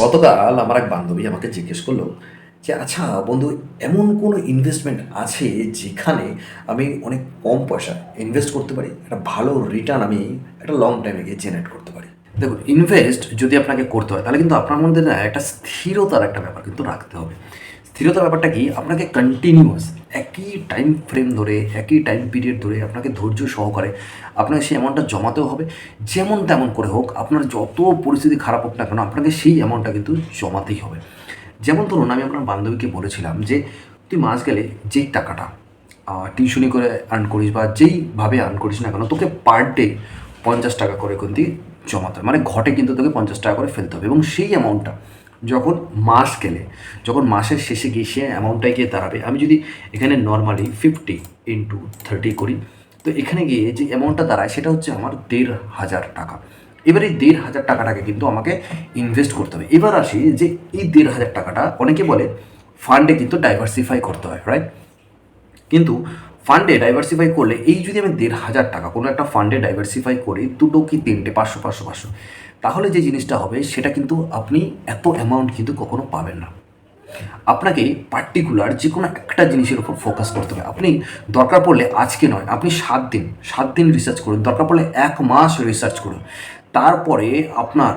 গতকাল আমার এক বান্ধবী আমাকে জিজ্ঞেস করল যে আচ্ছা বন্ধু, এমন কোনো ইনভেস্টমেন্ট আছে যেখানে আমি অনেক কম পয়সা ইনভেস্ট করতে পারি? একটা ভালো রিটার্ন আমি একটা লং টাইমে গিয়ে জেনারেট করতে পারি। দেখুন ইনভেস্ট যদি আপনাকে করতে হয়, তাহলে কিন্তু আপনার মধ্যে না একটা স্থিরতার একটা ব্যাপার কিন্তু রাখতে হবে। স্থিরতার ব্যাপারটা কি? আপনাকে কন্টিনিউয়াস একই টাইম ফ্রেম ধরে, একই টাইম পিরিয়ড ধরে আপনাকে ধৈর্য সহকারে আপনাকে সেই অ্যামাউন্টটা জমাতেও হবে। যেমন তেমন করে হোক, আপনার যত পরিস্থিতি খারাপ হোক না কেন, আপনাকে সেই অ্যামাউন্টটা কিন্তু জমাতেই হবে। যেমন ধরুন, আমি আপনার বান্ধবীকে বলেছিলাম যে, তুই মাস গেলে যেই টাকাটা টিউশনি করে আর্ন করিস বা যেইভাবে আর্ন করিস না কেন, তোকে পার ডে পঞ্চাশ টাকা করে কিন্তু জমাতে হবে। মানে ঘটে কিন্তু তোকে পঞ্চাশ টাকা করে ফেলতে হবে এবং সেই অ্যামাউন্টটা যখন মাস গেলে, যখন মাসের শেষে গিয়ে সে অ্যামাউন্টটাই গিয়ে দাঁড়াবে, আমি যদি এখানে নর্মালি ফিফটি ইন্টু থার্টি করি, তো এখানে গিয়ে যে অ্যামাউন্টটা দাঁড়ায় সেটা হচ্ছে আমার দেড় হাজার টাকা। এবার এই দেড় হাজার টাকাটাকে কিন্তু আমাকে ইনভেস্ট করতে হবে। এবার আসি যে এই দেড় হাজার টাকাটা অনেকে বলে ফান্ডে কিন্তু ডাইভার্সিফাই করতে হয় রাইট কিন্তু ফান্ডে ডাইভার্সিফাই করলে এই যদি আমি দেড় হাজার টাকা কোনো একটা ফান্ডে ডাইভার্সিফাই করি, দুটো কি তিনটে, পাঁচশো পাঁচশো পাঁচশো, তাহলে যে জিনিসটা হবে সেটা কিন্তু আপনি এত অ্যামাউন্ট কিন্তু কখনো পাবেন না। আপনাকে পার্টিকুলার যে কোনো একটা জিনিসের উপর ফোকাস করতে হবে। আপনি দরকার পড়লে আজকে নয়, আপনি সাত দিন সাত দিন রিসার্চ করুন। দরকার পড়লে এক মাস রিসার্চ করুন। তারপরে আপনার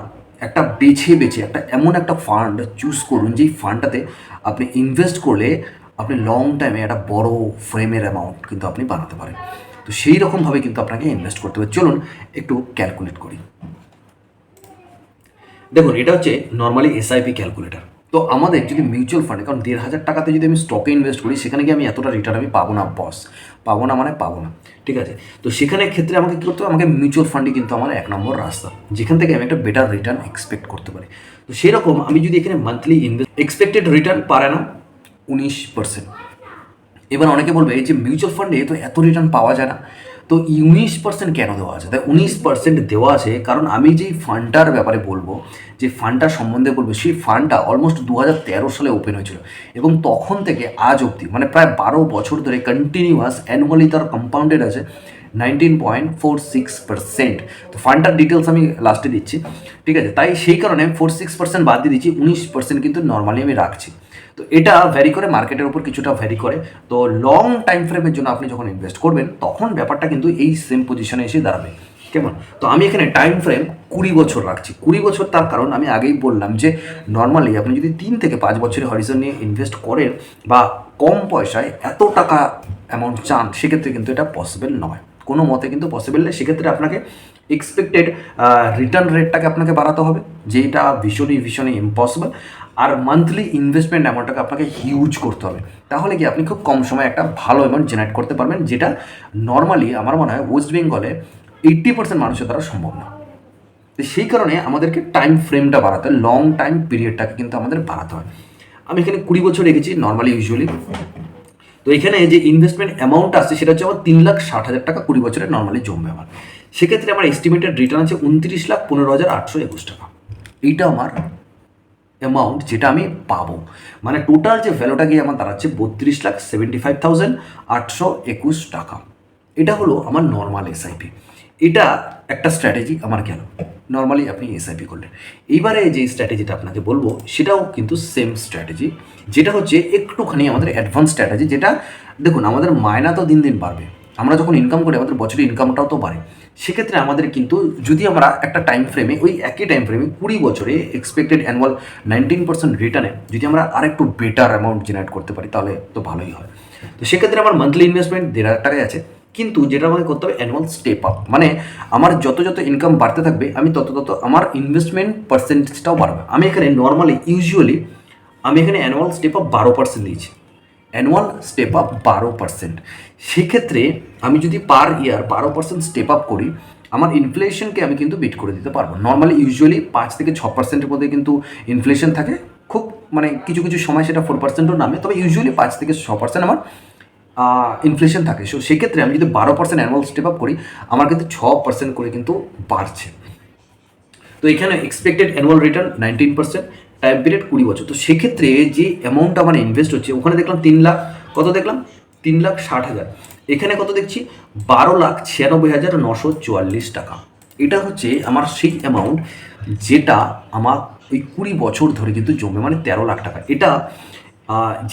একটা বেছে বেছে একটা এমন একটা ফান্ড চুজ করুন, যেই ফান্ডটাতে আপনি ইনভেস্ট করলে আপনি লং টাইমে একটা বড় ফ্রেমের অ্যামাউন্ট কিন্তু আপনি বানাতে পারেন। তো সেই রকমভাবে কিন্তু আপনাকে ইনভেস্ট করতে হবে। চলুন একটু ক্যালকুলেট করি। দেখুন, এটা হচ্ছে নর্মালি এসআইপি ক্যালকুলেটার তো আমাদের যদি মিউচুয়াল ফান্ডে কারণ দেড় হাজার টাকাতে যদি আমি স্টকে ইনভেস্ট করি, সেখানে গিয়ে আমি এতটা রিটার্ন আমি পাবো না বস পাবো না মানে পাবো না। ঠিক আছে? তো সেখানে ক্ষেত্রে আমাকে কী করতে হবে? আমাকে মিউচুয়াল ফান্ডই কিন্তু আমার এক নম্বর রাস্তা। যেখান থেকে আমি একটা বেটার রিটার্ন এক্সপেক্ট করতে পারি। তো সেরকম আমি যদি এখানে মান্থলি ইনভেস্ট এক্সপেক্টেড রিটার্ন পারে না উনিশ পার্সেন্ট এবার অনেকে বলবে, এই যে মিউচুয়াল ফান্ডে তো এত রিটার্ন পাওয়া যায় না। তো উনিশ পার্সেন্ট কেন দেওয়া আছে? তাই উনিশ পার্সেন্ট দেওয়া আছে কারণ আমি যেই ফান্ডটার ব্যাপারে বলব, যে ফান্ডটার সম্বন্ধে বলব, সেই ফান্ডটা অলমোস্ট দু হাজার তেরো সালে ওপেন হয়েছিল। এবং তখন থেকে আজ অবধি মানে প্রায় বারো বছর ধরে কন্টিনিউয়াস অ্যানুয়ালি তার কম্পাউন্ডেড আছে nineteen point four six percent তো ফান্ডটার ডিটেলস আমি লাস্টে দিচ্ছি, ঠিক আছে? তাই সেই কারণে ফোর সিক্স পার্সেন্ট বাদ দিয়ে দিচ্ছি, উনিশ পার্সেন্ট কিন্তু নর্মালি আমি রাখছি। তো এটা ভ্যারি করে মার্কেটের উপর কিছুটা ভ্যারি করে। তো লং টাইম ফ্রেমের জন্য আপনি যখন ইনভেস্ট করবেন, তখন ব্যাপারটা কিন্তু এই সেম পজিশনে এসে দাঁড়াবে। কেমন? তো আমি এখানে টাইম ফ্রেম কুড়ি বছর রাখছি। কুড়ি বছর তার কারণ আমি আগেই বললাম যে নর্মালি আপনি যদি তিন থেকে পাঁচ বছরের হরিজন নিয়ে ইনভেস্ট করেন বা কম পয়সায় এত টাকা অ্যামাউন্ট চান, সেক্ষেত্রে কিন্তু এটা পসিবল নয়। কোনো মতে কিন্তু পসিবল নেই সেক্ষেত্রে আপনাকে এক্সপেক্টেড রিটার্ন রেটটাকে আপনাকে বাড়াতে হবে। যেটা ভীষণই ভীষণই ইম্পসিবল আর মান্থলি ইনভেস্টমেন্ট অ্যামাউন্টটাকে আপনাকে হিউজ করতে হবে। তাহলে কি আপনি খুব কম সময়ে একটা ভালো অ্যামাউন্ট জেনারেট করতে পারবেন, যেটা নর্মালি আমার মনে হয় ওয়েস্ট বেঙ্গলে এইট্টি পার্সেন্ট মানুষের দ্বারা সম্ভব না। তো সেই কারণে আমাদেরকে টাইম ফ্রেমটা বাড়াতে হয় লং টাইম পিরিয়ডটাকে কিন্তু আমাদের বাড়াতে হয়। আমি এখানে কুড়ি বছর রেখেছি নর্মালি ইউজুয়ালি তো এখানে যে ইনভেস্টমেন্ট অ্যামাউন্ট আসছে, সেটা হচ্ছে আমার তিন লাখ ষাট হাজার টাকা কুড়ি বছরে নর্মালি জমবে আমার। সেক্ষেত্রে আমার এস্টিমেটেড রিটার্ন আছে উনত্রিশ লাখ পনেরো হাজার আটশো একুশ টাকা। এইটা আমার অ্যামাউন্ট যেটা আমি পাবো। মানে টোটাল যে ভ্যালুটা গিয়ে আমার দাঁড়াচ্ছে বত্রিশ লাখ সেভেন্টি ফাইভ থাউজেন্ড আটশো একুশ টাকা। এটা হলো আমার নর্মাল এসআইপি এটা একটা স্ট্র্যাটেজি আমার গেল। নর্মালি আপনি এসআইপি করলেন। এইবারে যে স্ট্র্যাটেজিটা আপনাকে বলব, সেটাও কিন্তু সেম স্ট্র্যাটেজি যেটা হচ্ছে একটুখানি আমাদের অ্যাডভান্স স্ট্র্যাটেজি যেটা দেখুন, আমাদের মায়না তো দিন দিন বাড়বে। আমরা যখন ইনকাম করি, আমাদের বছরের ইনকামটাও তো বাড়ে। সেক্ষেত্রে আমাদের কিন্তু, যদি আমরা একটা টাইম ফ্রেমে ওই একই টাইম ফ্রেমে কুড়ি বছরে এক্সপেক্টেড অ্যানুয়াল নাইনটিন পার্সেন্ট রিটার্নে যদি আমরা আর একটু বেটার অ্যামাউন্ট জেনারেট করতে পারি, তাহলে তো ভালোই হয়। তো সেক্ষেত্রে আমার মান্থলি ইনভেস্টমেন্ট দেড় হাজার টাকায় আছে। কিন্তু যেটা আমাকে করতে হবে অ্যানুয়াল স্টেপ আপ মানে আমার যত যত ইনকাম বাড়তে থাকবে, আমি তত তত আমার ইনভেস্টমেন্ট পার্সেন্টেজটাও বাড়বে। আমি এখানে নর্মালি ইউজুয়ালি আমি এখানে অ্যানুয়াল স্টেপ আপ বারো পার্সেন্ট দিয়েছি। অ্যানুয়াল স্টেপ আপ বারো পার্সেন্ট সেক্ষেত্রে আমি যদি পার ইয়ার বারো পার্সেন্ট স্টেপ আপ করি, আমার ইনফ্লেশনকে আমি কিন্তু বিট করে দিতে পারব। নর্মালি ইউজুয়ালি পাঁচ থেকে ছ পার্সেন্টের মধ্যে কিন্তু ইনফ্লেশন থাকে। খুব মানে কিছু কিছু সময় সেটা ফোর পার্সেন্টও নামে, তবে ইউজুয়ালি পাঁচ থেকে ছ পার্সেন্ট আমার ইনফ্লেশন থাকে। সো সেক্ষেত্রে আমি যদি বারো পার্সেন্ট অ্যানুয়াল স্টেপ আপ করি, আমার কিন্তু ছ পার্সেন্ট করে কিন্তু বাড়ছে। তো এখানে expected annual return nineteen percent time period কুড়ি বছর। তো সেক্ষেত্রে যে অ্যামাউন্ট আমার ইনভেস্ট হচ্ছে, ওখানে দেখলাম তিন লাখ, কত দেখলাম? তিন লাখ ষাট হাজার। এখানে কত দেখছি? বারো লাখ ছিয়ানব্বই হাজার নশো চুয়াল্লিশ টাকা। এটা হচ্ছে আমার সেই অ্যামাউন্ট যেটা আমার ওই কুড়ি বছর ধরে কিন্তু জমে মানে তেরো লাখ টাকা। এটা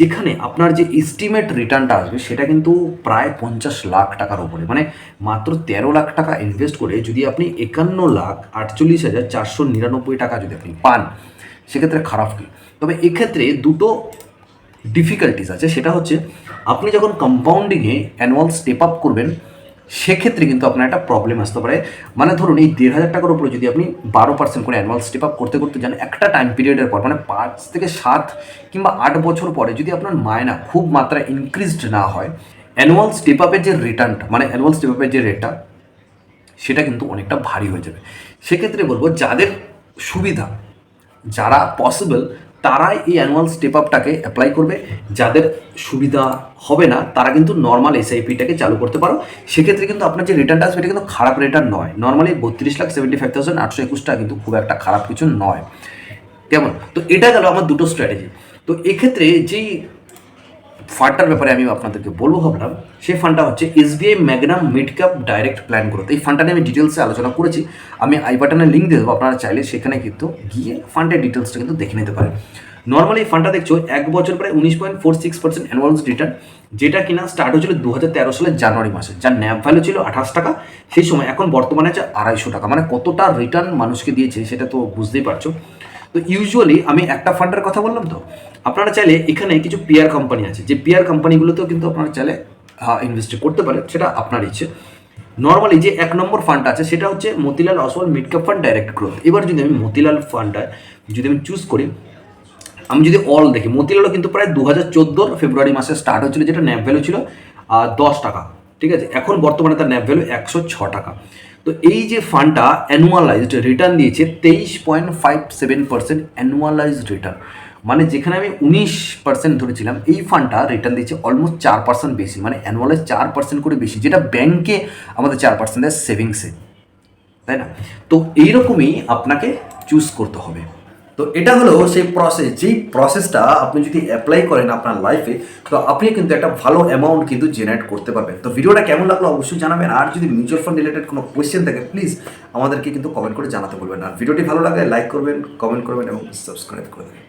যেখানে আপনার যে এস্টিমেট রিটার্নটা আসবে, সেটা কিন্তু প্রায় পঞ্চাশ লাখ টাকার উপরে। মানে মাত্র তেরো লাখ টাকা ইনভেস্ট করে যদি আপনি একান্ন লাখ আটচল্লিশ হাজার চারশো নিরানব্বই টাকা যদি আপনি পান সেক্ষেত্রে খারাপ কি? তবে এক্ষেত্রে দুটো ডিফিকাল্টিস আছে। সেটা হচ্ছে, আপনি যখন কম্পাউন্ডিংয়ে অ্যানুয়াল স্টেপ আপ করবেন, সেক্ষেত্রে কিন্তু আপনার একটা প্রবলেম আসতে পারে। মানে ধরুন, এই দেড় হাজার টাকার উপরে যদি আপনি বারো পার্সেন্ট করে অ্যানুয়াল স্টেপ আপ করতে করতে যান, একটা টাইম পিরিয়ডের পর মানে পাঁচ থেকে সাত কিংবা আট বছর পরে যদি আপনার মায়না খুব মাত্রা ইনক্রিজড না হয় অ্যানুয়াল স্টেপ আপের যে রিটার্নটা মানে অ্যানুয়াল স্টেপ আপের যে রেটটা সেটা কিন্তু অনেকটা ভারী হয়ে যাবে। সেক্ষেত্রে বলব, যাদের সুবিধা যারা পসিবল তারাই এই অ্যানুয়াল স্টেপ আপটাকে অ্যাপ্লাই করবে। যাদের সুবিধা হবে না, তারা কিন্তু নর্মাল এসআইপিটাকে চালু করতে পারো। সেক্ষেত্রে কিন্তু আপনার যে রিটার্নটা আসবে, এটা কিন্তু খারাপ রিটার্ন নয়। নর্মালি বত্রিশ লাখ সেভেন্টি ফাইভ থাউজেন্ড আটশো একুশটা কিন্তু খুব একটা খারাপ কিছু নয়। কেমন? তো এটা গেল আমার দুটো স্ট্র্যাটেজি তো এক্ষেত্রে যেই ফান্ডটার ব্যাপারে আমি আপনাদেরকে বলব ভাবলাম, সেই ফান্ডটা হচ্ছে SBI Magnum mid cap direct plan growth এই ফান্ডটা নিয়ে আমি ডিটেলসে আলোচনা করেছি, আমি আই বাটনের লিঙ্ক দিয়ে দেবো, আপনারা চাইলে সেখানে কিন্তু গিয়ে ফান্ডের ডিটেলসটা কিন্তু দেখে নিতে পারেন। নর্মালি এই ফান্ডটা দেখছ, এক বছর প্রায় উনিশ point four six percent annual return যেটা কিনা স্টার্ট হয়েছিল দু হাজার তেরো সালের জানুয়ারি মাসে, যার ন্যাপ ভ্যালু ছিল আঠাশ টাকা, সেই সময় এখন বর্তমানে আছে আড়াইশো টাকা। মানে কতটা রিটার্ন মানুষকে দিয়েছে, সেটা তো বুঝতেই পারছ। তো ইউজুয়ালি আমি একটা ফান্ডের কথা বললাম তো? আপনারা চাইলে এখানে কিছু পিয়ার কোম্পানি আছে। যে পিয়ার কোম্পানিগুলোতেও কিন্তু আপনারা চাইলে ইনভেস্ট করতে পারেন। সেটা আপনার ইচ্ছে। নর্মালি যে এক নম্বর ফান্ড আছে, সেটা হচ্ছে Motilal Oswal mid cap fund direct growth এবার যদি আমি মতিলাল ফান্ডটা যদি আমি চুজ করি, আমি যদি অল দেখি, মতিলালও কিন্তু প্রায় দু হাজার চোদ্দোর ফেব্রুয়ারি মাসে স্টার্ট হয়েছিল, যেটা ন্যাপ ভ্যালু ছিল দশ টাকা। ঠিক আছে? এখন বর্তমানে তার ন্যাপ ভ্যালু একশো ছ টাকা। তো এই যে ফান্ডটা অ্যানুয়ালাইজড রিটার্ন দিয়েছে, তেইশ point five seven percent annualised return মানে যেখানে আমি উনিশ পার্সেন্ট ধরেছিলাম, এই ফান্ডটা রিটার্ন দিয়েছে অলমোস্ট চার পার্সেন্ট বেশি। মানে অ্যানুয়ালাইজ চার পার্সেন্ট করে বেশি, যেটা ব্যাংকে আমাদের চার পার্সেন্ট দেয় সেভিংসে তাই না? তো এইরকমই আপনাকে চুজ করতে হবে। তো এটা হলো সেই প্রসেস যেই প্রসেসটা আপনি যদি অ্যাপ্লাই করেন আপনার লাইফে তো আপনি কিন্তু একটা ভালো অ্যামাউন্ট কিন্তু জেনারেট করতে পারবেন। তো ভিডিওটা কেমন লাগল অবশ্যই জানাবেন, আর যদি মিউচুয়াল ফান্ড রিলেটেড কোনো কোয়েশ্চেন থাকে প্লিজ আমাদেরকে কিন্তু কমেন্ট করে জানাতে বলবেন। আর ভিডিওটি ভালো লাগলে লাইক করবেন কমেন্ট করবেন, এবং সাবস্ক্রাইব করে দেবেন।